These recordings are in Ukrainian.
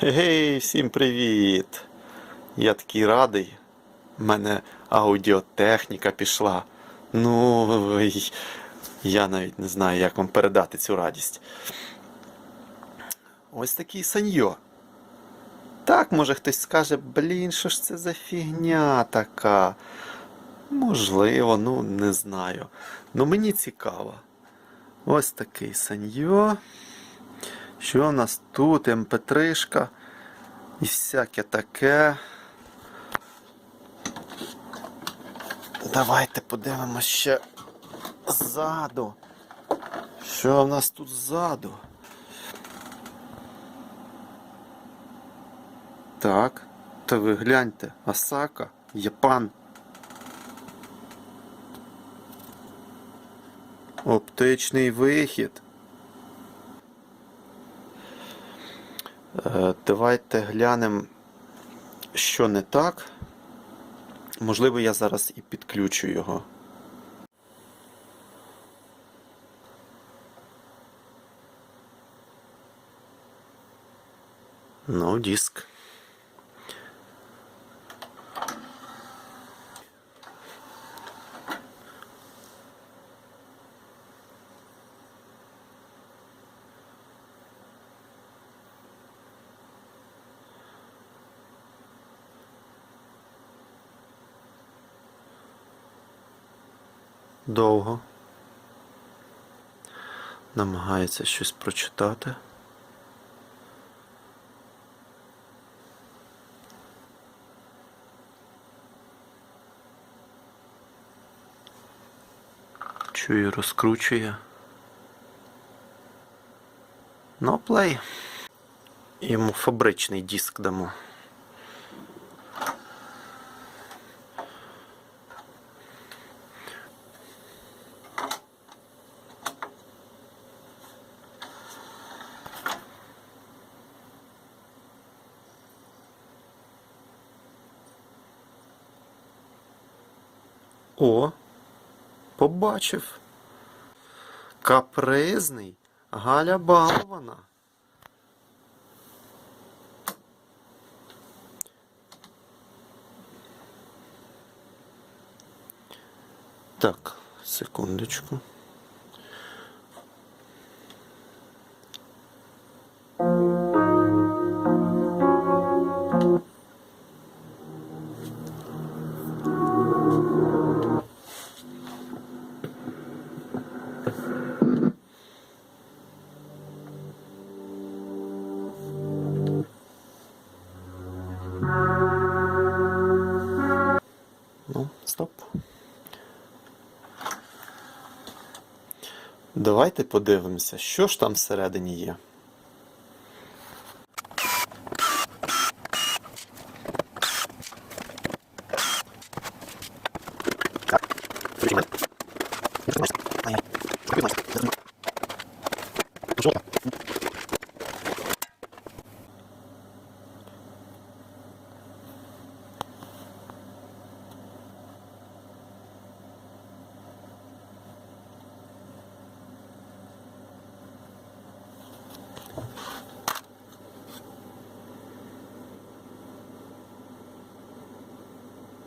Гей, всім привіт! Я такий радий. У мене аудіотехніка пішла. Ну, я навіть не знаю, як вам передати цю радість. Ось такий саньо. Так, може хтось скаже, блін, що ж це за фігня така. Можливо, ну не знаю. Ну мені цікаво. Ось такий саньо. Що в нас тут? МП3 і всяке таке. Давайте подивимося ще ззаду. Що в нас тут ззаду? Так, та ви гляньте, Асака, Япан. Оптичний вихід. Давайте глянемо, що не так. Можливо, я зараз і підключу його. Ну, диск. Довго. Намагається щось прочитати. Чую, розкручує. Ну, плей. Йому фабричний диск дамо. О, побачив. Капризний Галя балована. Так, секундочку. Стоп. Давайте подивимося, що ж там всередині є.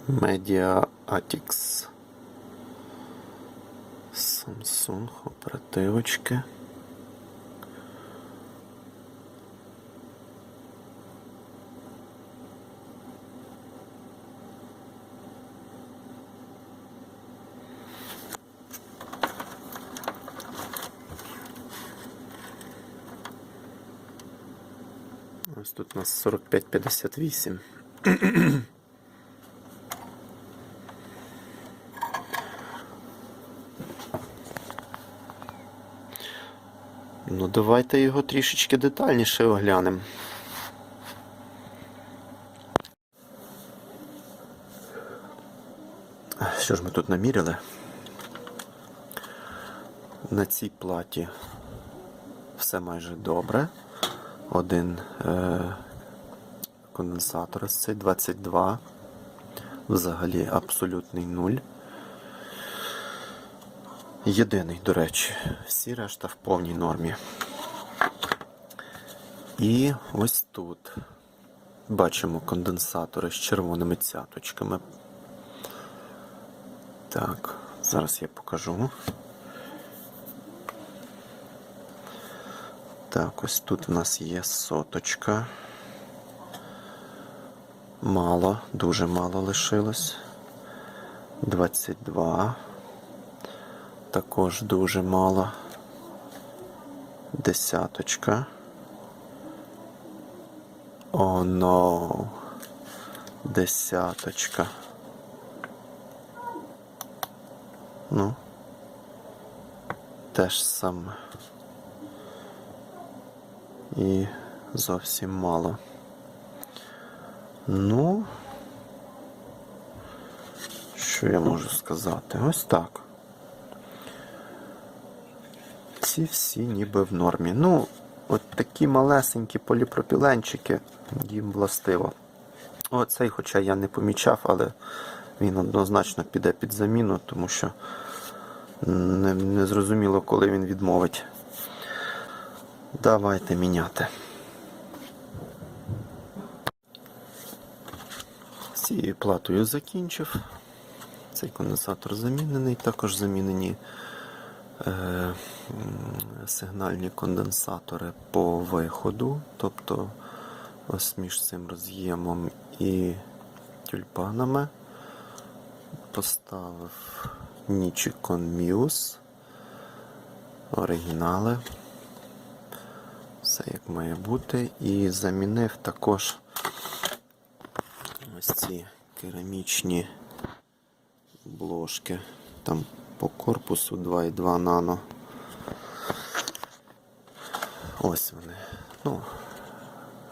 Media Atix. Samsung оперативочки. Ось тут у нас 4558. Ну, давайте його трішечки детальніше оглянемо. Що ж ми тут наміряли? На цій платі все майже добре. Один е, конденсатор ось цей 22. Взагалі абсолютний нуль. Єдиний, до речі, всі решта в повній нормі. І ось тут бачимо конденсатори з червоними цяточками. Так, зараз я покажу. Так, ось тут у нас є соточка. Мало, дуже мало лишилось. 22. Також дуже мало. Десяточка. О, но. Десяточка. Ну. Те ж саме. І зовсім мало. Ну, що я можу сказати? Ось так. Ці всі ніби в нормі. Ну, от такі малесенькі поліпропіленчики, їм властиво. Оцей, хоча я не помічав, але він однозначно піде під заміну, тому що не, не зрозуміло, коли він відмовить. Давайте міняти. З цією платою закінчив. Цей конденсатор замінений, також замінені сигнальні конденсатори по виходу, тобто ось між цим роз'ємом і тюльпанами. Поставив Nichicon Muse, оригінали. Все як має бути. І замінив також ось ці керамічні бложки. Там по корпусу 2,2 нано. Ось вони. Ну,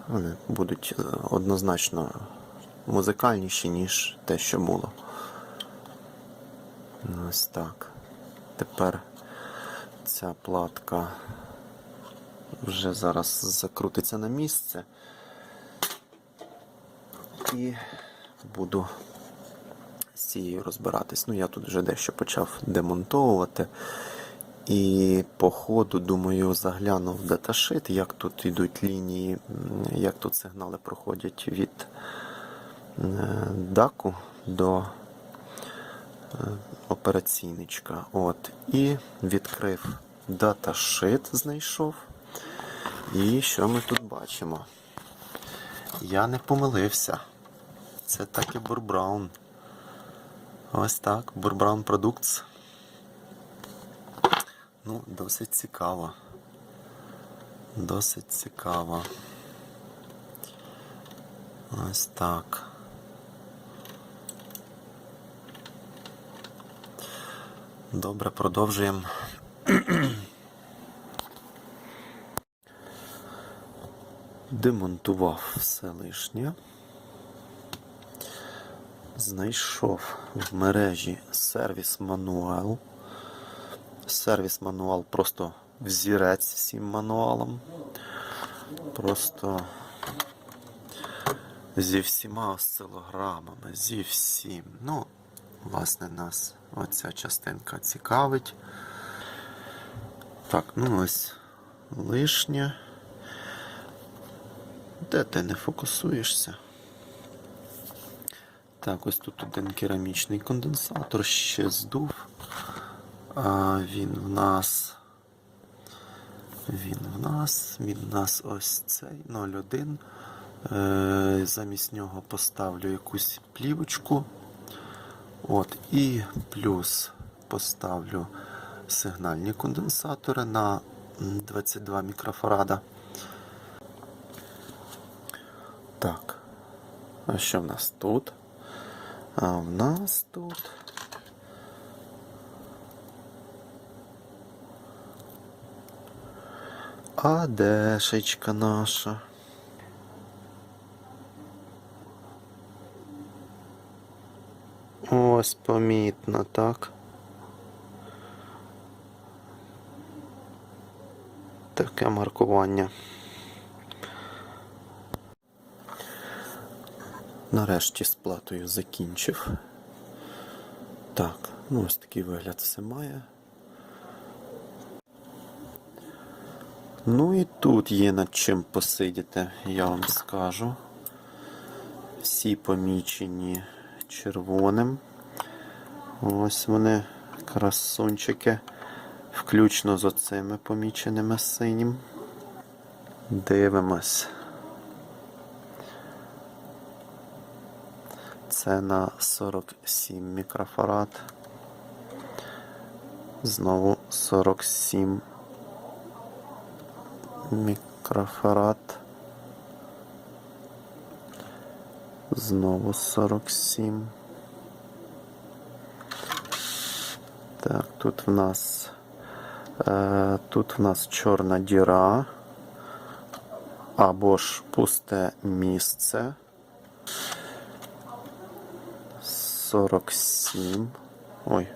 вони будуть е, однозначно музикальніші, ніж те, що було. Ось так. Тепер ця платка вже зараз закрутиться на місце. І буду з цією розбиратись. Ну, я тут вже дещо почав демонтовувати. І по ходу, думаю, заглянув в даташит, як тут йдуть лінії, як тут сигнали проходять від даку до е, операційничка. От. І відкрив даташит, знайшов. І що ми тут бачимо? Я не помилився. Це так і Бурбраун. Ось так, Бурбраун Products. Ну, досить цікаво. Досить цікаво. Ось так. Добре, продовжуємо. Демонтував все лишнє. Знайшов в мережі сервіс мануал. Сервіс мануал просто взірець цим мануалом. Просто зі всіма осцилограмами, зі всім. Ну, власне, нас оця частинка цікавить. Так, ну ось лишнє. Де ти не фокусуєшся? Так, ось тут один керамічний конденсатор ще здув. А він в нас. Він в нас, він в нас ось цей 01. Е, замість нього поставлю якусь плівочку. От, і плюс поставлю сигнальні конденсатори на 22 мікрофарада. Так. А що в нас тут? А в нас тут. А дешечка наша. Ось помітно, так. Таке маркування. Нарешті з платою закінчив. Так, ну ось такий вигляд все має. Ну і тут є над чим посидіти, я вам скажу. Всі помічені червоним. Ось вони, красунчики, включно з оцими поміченими синім. Дивимось. Це на 47 мікрофарад. Знову 47 мікрофарад. Знову 47. Так, тут в нас е, тут в нас чорна діра або ж пусте місце. 47. Ой.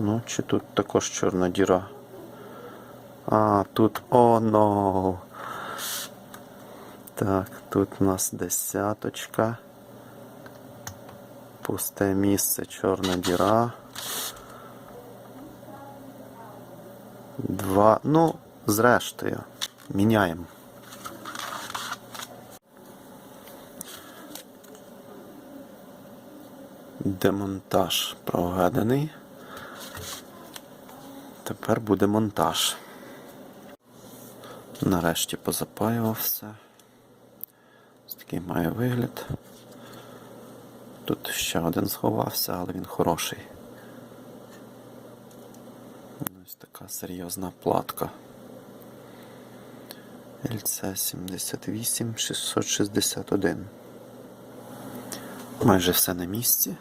Ну, чи тут також чорна діра? А, тут оно. Так, тут у нас десяточка. Пусте місце, чорна діра. Два. Ну, зрештою, міняємо. Демонтаж проведений. Тепер буде монтаж. Нарешті позапаював все. Ось такий має вигляд. Тут ще один сховався, але він хороший. Ось така серйозна платка. LC 78 661. Майже все на місці.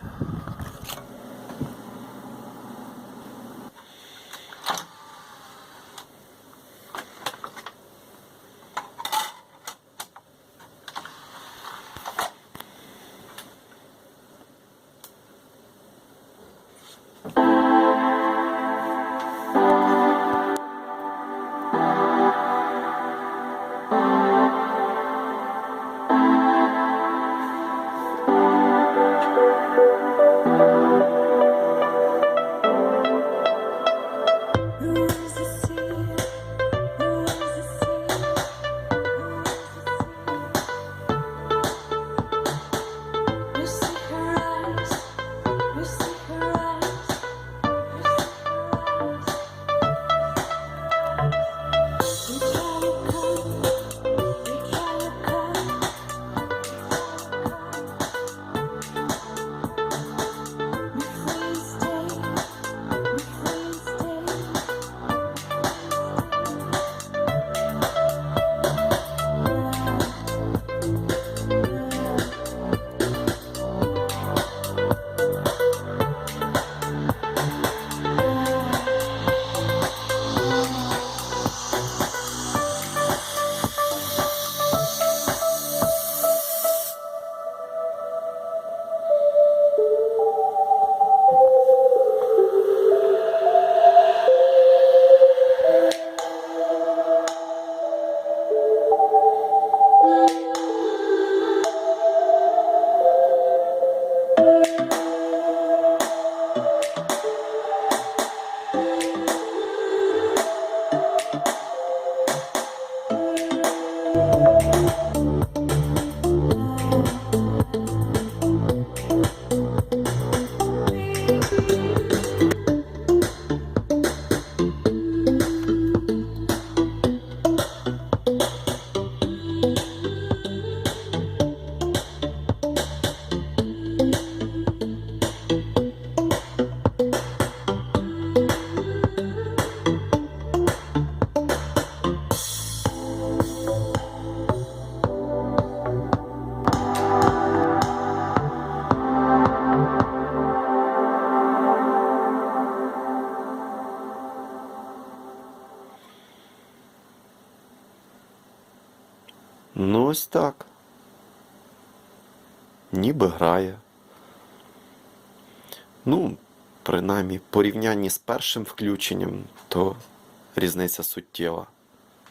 Who ось так. Ніби грає. Ну, принаймні, в порівнянні з першим включенням, то різниця суттєва.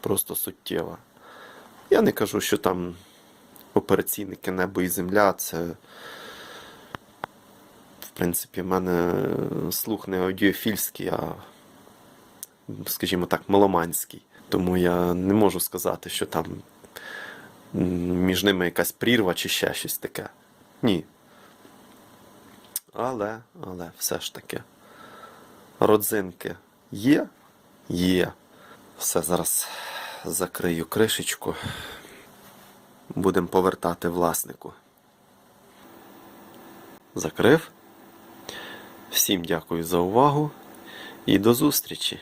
Просто суттєва. Я не кажу, що там операційники небо і земля, це. В принципі, в мене слух не аудіофільський, а, скажімо так, меломанський. Тому я не можу сказати, що там між ними якась прірва чи ще щось таке. Ні. Але, але все ж таки. Родзинки є? Є. Все, зараз закрию кришечку. Будемо повертати власнику. Закрив. Всім дякую за увагу і до зустрічі!